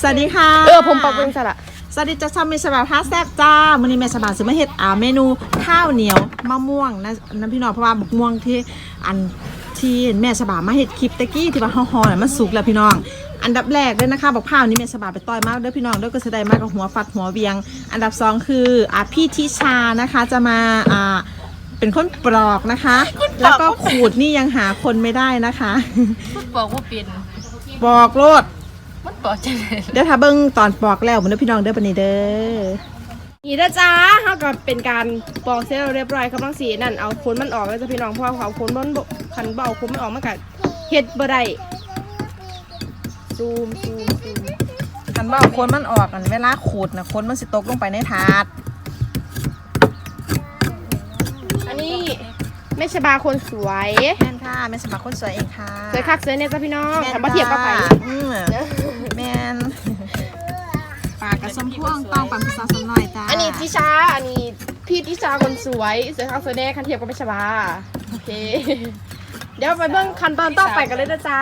สวัสดีค่ะ เออผมปรับปรุงสละสวัสดีจ้าชาวเมสบาพาแซ่บจ้ามื้อนี้แม่สบาซื้อมาเฮ็ดอ่าเมนูข้าวเหนียวมะม่วงนะน้ำพี่น้องเพราะว่าบักม่วงที่อันที่แม่สบามาเฮ็ดคลิปตะกี้ที่ว่าห่อๆน่ะมันสุกแล้วพี่น้อง อันดับแรกเลยนะคะบักพร้าวนี่แม่สบาไปต่อยมากเด้อพี่น้องเด้อก็แสดงมากกับหัวฟัดหัวเวียง อันดับสองคืออ่าพี่ทิชานะคะจะมาอ่าเป็นคนปลอกนะคะ แล้วก็ขูดนี่ยังหาคนไม่ได้นะคะพูดบอกว่าเป็นปอกโลด มันบอกจะเลยเดี๋ยวถ้าเบิ่งตอนปอกแล้วมันเด้อพี่น้องเด้อปานนี้เด้อ นี่นะจ้าเขาก็เป็นการปอกเสร็จแล้วเรียบร้อยครับน้องสีนั่นเอาขนมันออกแล้วจ้ะพี่น้องเพราะว่าเขาขนมันบ่คันเบเอาขนมันออกมันก็เฮ็ดบ่ได้ซูมซูมซูมคันว่าคนมันออกกันเวลาขูดนะคนมันสิตกลงไปในถาด อันนี้แม่ชบาคนสวยแม่นค่ะแม่สมัครคนสวยเองค่ะสวยคักสวยเนี่ยจ้ะพี่น้องแม่นทำมาเทียบกับใครอืมแม่ากกับสมพ่วงต้องปังพิซซ่าสหน่อยจ้าอันนี้ทิชา อันนี้พี่ทิชาคนสวยสวยคักสวยแน่คันเทียบกับแม่ชบาโอเค เดี๋ยวไปเบิ่งขั้นตอนต่อไปกันเลยนะจ้า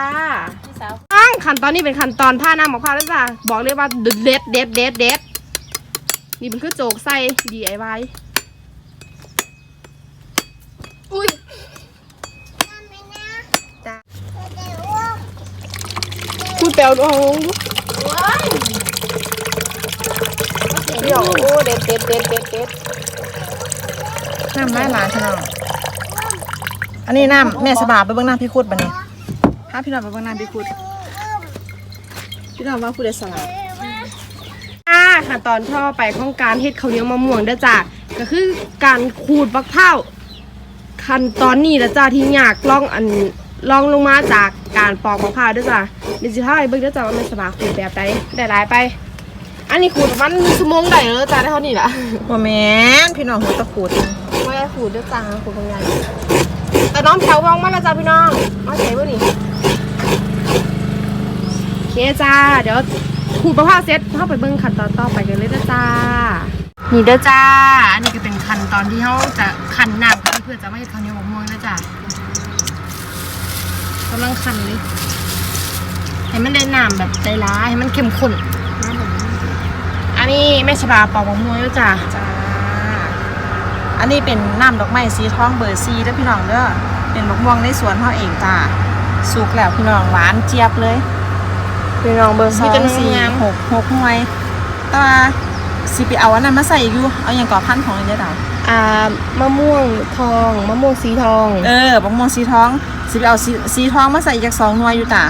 พี่สาวตั้งขั้นตอนนี้เป็นขั้นตอนท่าน้ำมะพร้าวแล้วจ้ะบอกเลยว่าเด็ดเด็ดเด็ดเด็ดเด็ดนี่มันคือโจกใส่ DIY อุ้ยจ้าพูดแปลวน้อง เดี๋ยวโอ้เด็ดเด็ดเด็ดเด็ดเด็ดน้ำไม้หลานพี่น้องอันนี้น้ำแม่สบาไปเบิ่งหน้ำพี่คุดบัดนี้พาพี่น้องไปเบิ่งหน้ำพี่คุดพี่น้องว่าผู้ใดสลัดอ่าขั้นตอนท่อไปของการเฮ็ดข้าวเหนียวมะม่วงเด้อจ้ะก็คือการขูดบักเผาขั้นตอนนี้นะจ้ะที่ยากลองอันลองลงมาจากการปอกมะพร้าวเด้อจ้ะเดี๋ยวสิพาไปเบิ่งเด้อจ้ะว่ามันสบายขูดแบบใดได้หลายไป อันนี้ขูดประมันชั่วโมงได้แล้วจ้ะได้เท่านี้ล่ะว่าแม่นพี่น้องหัวตะขูดไม่ได้ขูดเด้อจ้ะขูดบางอย่างแต่น้องแถววองมาแล้วจ้ะพี่น้องมาใส่บ่นี่โอเคจ้า เดี๋ยวขูดมะพร้าวเสร็จเข้าไปเบิ่งขั้นตอนต่อไปกันเลยเด้อจ้านี่เด้อจ้า อันนี้ก็เป็นขั้นตอนที่เขาจะคั้นน้ำกันเพื่อจะไม่ให้ข้าวเหนียวมะม่วงนะจ้ากำลังคั้นเลยให้มันได้น้ำแบบใจร้ายให้มันเข้มข้นอั นนี้แม่ชบาปอกมะม่วงแล้วจ้าจ้า อันนี้เป็นน้ำดอกไม้สีทองเบอร์ซีเด้อพี่น้องเด้อเป็นมะม่วงในสวนเขาเองจ้าสุกแล้วพี่น้องหวานเจี๊ยบเลย พี่น้องเบอร์สสอองงสี่งามหกหกหน่วยแตว่าสิไปเอาอันนั้นมาใส่อีกอยู่เอาอย่างก่อพันธุ์ของอันเดียวดาวอ่ามะม่วงทองมะม่วงสีทอง เออมะม่วงสีทองสิไปเอาสีสีทองมาใส่อีกจากสองหน่วยอยู่จ้า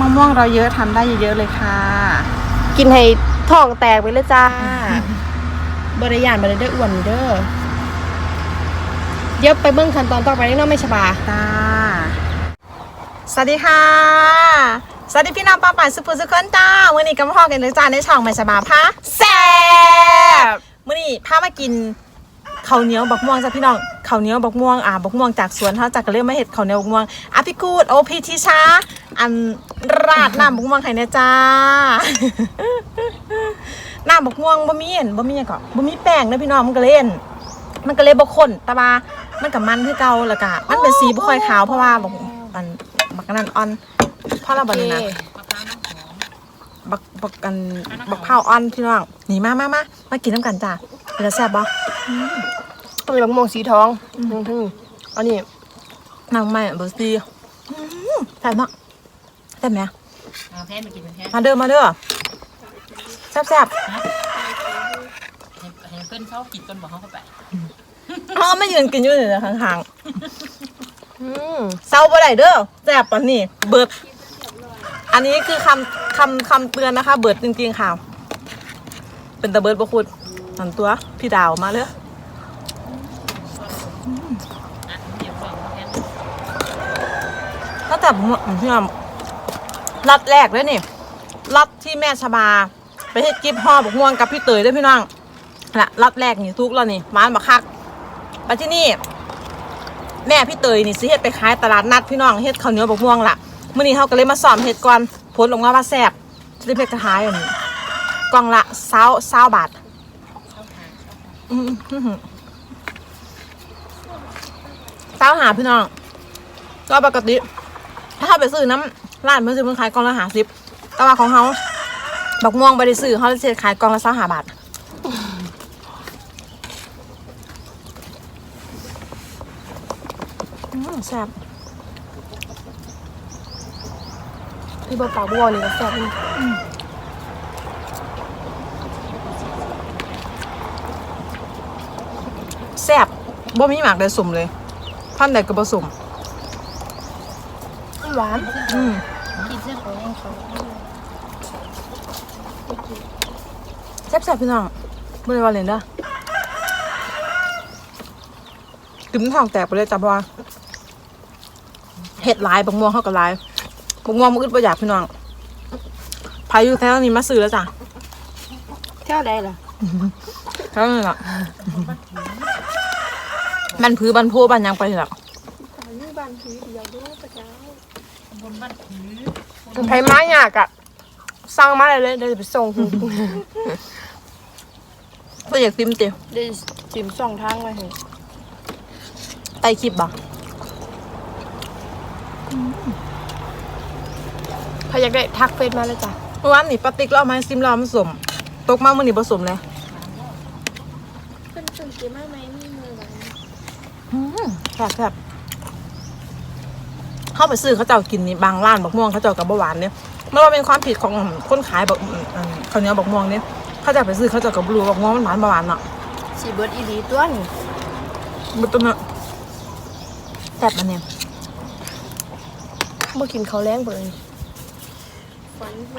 มะม่วงเราเยอะทำได้เยอะๆเลยค่ะ กินให้ ท้องแตกไปเลยจ้า บริยานบริได้อ้วนเด้อเดี๋ยวไปเบิ่งขั้นตอนต่อไปนี่เน้องไม่ฉบาจ้าสวัสดีค่ะ สวัสดีพี่น้องป้าป่านสุภุสุขคนจ้ามื่อนี้ก็มาพอกันเลยจ้าในช่องไม่สบาพะแซ่บมื่อนี้พามากินข้าวเหนียวบักม่วงจ้าพี่น้อง ข้าวเหนียวบักม่วงอ่าบักม่วงจากสวนเขาจากก็เรียกมาเห็ดข้าวเหนียวบักม่วงอะพี่กูดโอพีทิชาอันราดน้ำบักม่วงไข่เนี่ยจ้าน้ำบักม่วงบะมี่นบะมี่ก่อนบะมี่แป้งนะพี่น้องมันก็เล่น มันก็เลยบ่ข้นแต่ว่ามันกับมันคือเก่าแล้วก็มันเป็นสีบ่ค่อยขาวเพราะว่าบักมันบักนั่นอ่อนเพราะเราบักนี่นะบักบักกันบักเผาวอ่อนพี่น้องนี่มามามามากินน้ำกันจ้าเป็นแซ่บบ่ ต้องเป็นมะม่วงสีทองทั้งทั้งอันนี้น้ำไม่เบอร์ซีอืมแซ่บเนาะแซ่บไหมเอาแพ้มากินเป็นแพ้มาเด้อมาเด้อแซ่บแซ่บเห็นเพื่อนเขากินจนบอกเขาเข้าไปเขาไม่ยืนกินอยู่เลยข้างอืมๆเศร้าบ่ได้เด้อแซ่บปานนี้เบิด อันนี้คือคำคำคำเตือนนะคะ เบิดจริงๆค่ะ เป็นตะเบิดบคุณหันตัว พี่ดาวมาเลย อะเดี๋ยวบอกแพ้ ตั้งแต่ผมพี่น้องรัดแรกเลยนี่รัดที่แม่ชบา ไปเฮ็ดกิฟห่อบักม่วงกับพี่เตยด้วยพี่น้องนะรัดแรกนี่ทุกแล้วนี่ร้านบักคักไปที่นี่ แม่พี่เตยนี่สิเฮ็ดไปขายตลาดนัดพี่น้องเฮ็ดข้าวเหนียวบักม่วงล่ะมื้อนี้เขาก็เลยมาสอมเฮ็ดก่อนผลออกมาว่าแซ่บจะได้เพชรกระหายอันนี้กล่องละเศร้าเศร้าบาทเศร้าหาพี่น้องก็ปกติ ถ้าเขาไปซื้อน้ำร้านมันจะเป็นขายกล่องละหาสิบแต่ว่าของเขาบักม่วงบริซื้อเขาจะขายกล่องละสามห้าบาทอืมแซ่บพี่บอกปากบัวนี่ก็แซ่บแซ่บบ่มีหมากเลยสุ่มเลยพันใดก็บ่สุ่ม หวานอืมกินเส้นของยังเขาแซ่บๆพี่น้องบ่ได้ว่าเล่นเด้อกินท้องแตกไปเลยจ้ะเพราะว่าเห็ดหลายบักม่วงเข้ากับหลายบักม่วงมันอึดบ่อยากพี่น้องพายุแถวนี้มาซื้อแล้วจ้ะเท่าใดล่ะแถวนี้ล่ะมันผือบันโพบันหยังไปนี่ล่ะนี่บ้านผีเดียวด้วย ใครมาอยากอะสั่งมาเลยเลยเดี๋ยวจะไปส่งคุณบ่อยากติมเตียวเดี๋ยวจิมส่องทางมาให้ไตคลิปบ่ใครอยากได้ทักเฟซมาเลยจ้ะเมื่อวานนี่ปาติ๊กเราเอามาให้ซิมเรามันสมตกมามื้อนี้บ่สมเลยเป็นส่วนเกมมาไหมมีมือหวานอืมแซ่บแซ่บ เข้าไปซื้อเขาเจ้ากินนี่บางร้านบักม่วงเขาเจ้ากับเบาหวานเนี่ยไม่ว่าเป็นความผิดของคนขายบักอืมข้าวเหนียวบักม่วงเนี่ยเขาเจะไปซื้อเขาเจ้ากับบลูบักม่วงมันหวานเบาหวานเนาะสีเบิร์ดอีดีตัวนี่มันต้นเนาะแซ่บมันเนี่ยมากินเขาวแรงเบิร์ด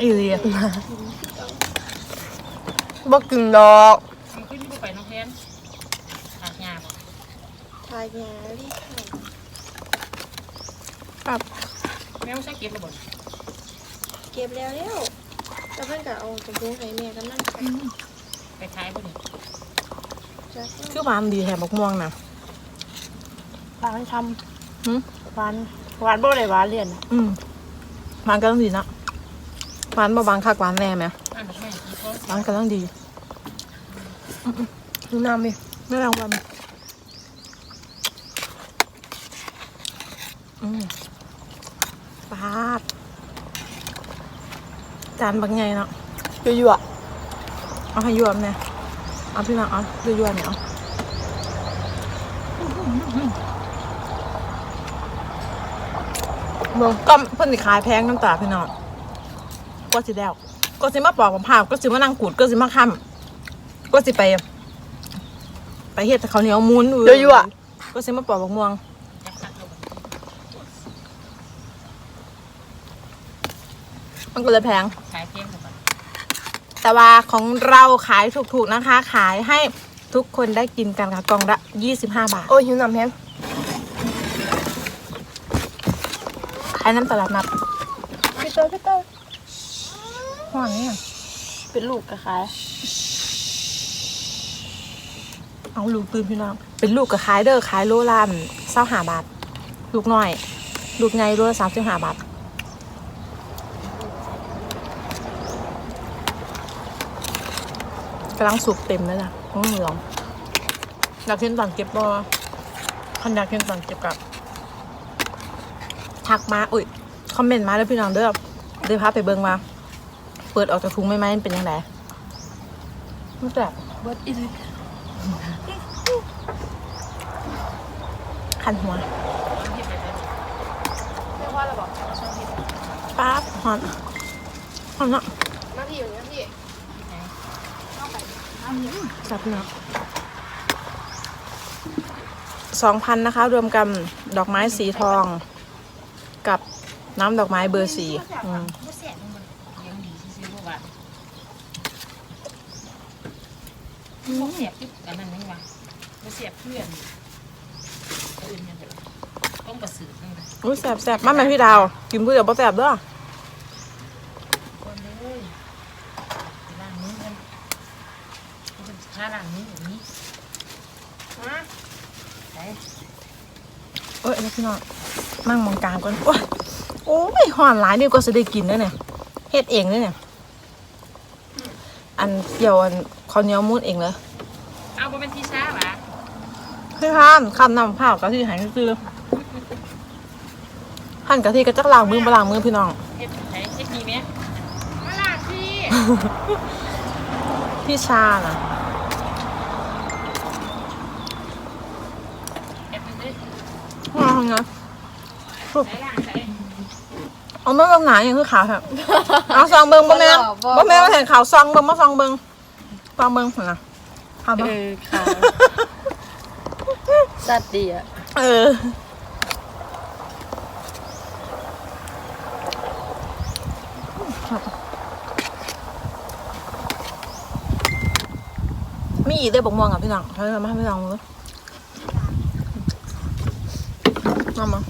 อีเลียบ่กินดอกมันขึ้นที่ไปน้องแทนขาดยาบ่ทายแง่ดิ ครับแม่ไม่ใช่เก็บระเบิดเก็บแล้วแล้วแล้วเพื่อนก็เอาตรงๆให้แม่กันนั่นค่ะไปขายบ่นี่จ้ะคือหวานดีแถมบักม่วงนะหวานทหืมำหวานหวานบ่ได้หวานเรียนอะอืมหวานก็ต้องดีนะหวานเบาบางคักหวานแน่ไหมอ่านดอกไม้กี่คนหวานก็ต้องดีดูน้ำดิไม่รางวัลอืม ปาดจานบางไงเนาะยั่วเอาให้ยวมเนี่ยเอาพี่มาเอาดูยวมเนี่ยเอาเบิ่งก็เพิ่นสิขายแพงน้ำตาพี่น้องก็สิแล้วก็สิมาปอกมะพร้าวก็สิมานั่งขูดก็สิมาค้ำก็สิไป ไปเฮ็ดข้าวเหนียวมูนเยอะๆก็สิมาปอกบักม่วง จักสักระเบิด มันก็เลยแพง ขายเพียงระเบิดแต่ว่าของเราขายถูกๆนะคะ ขายให้ทุกคนได้กินกันค่ะกล่องละ 25 บาทโอ้ยหิวน้ำแห้งขายน้ำตลาดนัดพี่เตอร์พี่เตอร์ห่วงเนี่ยเป็นลูกกระขาย เอาลูกตื่นพี่น้อง เป็นลูกกับขายเด้อขายโลละเศร้าหาบาท ลูกน้อย ลูกไงโลละสามสิบห้าบาท กำลังสุกเต็มเลยจ้ะต้องเหลืองอยากเห็นตอนเก็บบอคันอยากเห็นตอนเก็บกับทักมาอุ้ยคอมเมนต์มาแล้วพี่น้องเด้อเดี๋ยวพาไปเบิ่งมา เปิดออกจากถุงไม่ไหมมันเป็นยังไงมันแบบเบิร์ดอีดีคันหัวที่ไปเลยเรียกว่าอะไรบอกป๊าบหอนหอนเนาะหน้าที่อยู่หน้าที่ จับเนาะสองพันนะคะ รวมกันดอกไม้สีทอง กับน้ำดอกไม้เบอร์สีอืมบ่เสียมันบ่ยังดีซื่อๆบ่ว่าบ่เสียบที่อันนั้นยังว่าบ่เสียบเพื่อนอื่นยังแบบต้องประสือนั่นแหละอุ้ยแสบแสบมาแม่พี่ดาว กินเพื่อบ่แสบเด้อ คนเลยไปล้างมือกันเขา เป็นค่าล้างมือแบบนี้มาไปเอ้ยนี่พี่น้องมั่งมองกลางก่อนโอ้ยโอ้ยหอนหลายนี่ก็จะได้กินแล้วเนี่ยเฮ็ดเองเลยเนี่ยอันเกี่ยวอันข้าวเหนียวมูนเองเลยเอาบ่เป็นที่ช้าหรอพี่พานคำนำข้าวกะทิหายซื้อหั่นกะทิกระจักล้างมือบ่ล้างมือพี่น้องเฮ็ดไหนเฮ็ดดีไหมมาล้างสิพี่ชาน่ะ เอ็ดมันดิ ว่าไงใส่ล่างใส่เอาไม่บางหนาอย่างคือขาวครับเอาซองเบิงบ่แม่นบ่แม่นว่าเห็นขาวซองเบิงมาซองเบิงซองเบิงนะขาวบ่เออค่ะสัตว์ดีอะเออมีอีกได้บอกม่วงอะพี่น้องเธอมาให้พี่น้องเลย มามา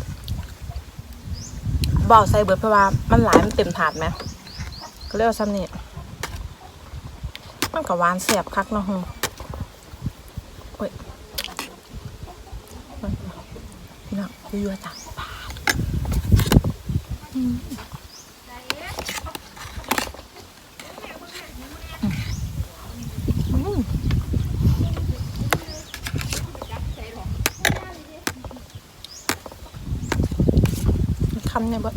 บอกใส่เบิดเพราะว่ามันหลายมันเต็มถาดไหมก็เรียกว่าซ้ำนี่มันกับหวานเสียบคักเนาะฮึโอ้ยพี่น้องยั่วๆจ้ะำเนี่ยเบิด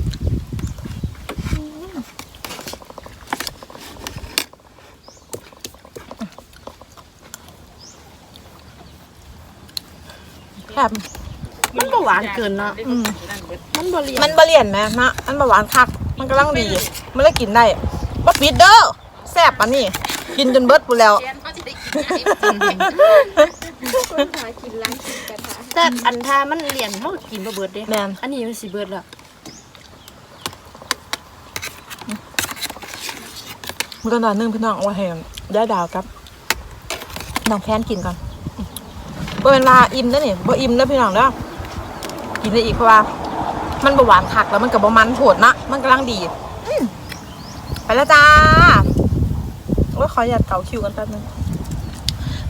แคบมันก็หวานเกินเนาะอืมมันบริมันบะเลียนไหมนะมันบะหวานคัก มันกำลังดี มันเลยกินได้บะปิดเด้อแซ่บปะนี่กินจนเบิดปูแล้วแต่อันทามันเหรียญเท่ากับกินบ่เบิดเด้แมนอันนี้มันสิเบิดแล้ว ก็นอนนึ่งพี่น้องเอาไว้ให้ได้ดาวครับน้องแคนกินก่อนเว่าอิ่มเด้อนี่บ่อิ่มเด้อพี่น้องเด้อกินได้อีกเพราะว่า มันบหวานคักแล้วมันก็บ่มันโผดนะมันกำลังดีไปแล้วจ้าโอ้ขออย่าตเกาคิวกันแป๊บนึง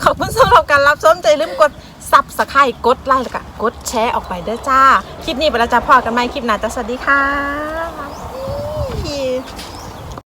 ขอบคุณสำหรับการรับชมใจลืมกดซับสไครต์กดไลค์แล้วก็กดแชร์ออกไปด้อจ้า คลิปนี้ไปแล้วจ้าพอกันไหมคลิปหน้าจ้าสวัสดีค่ะ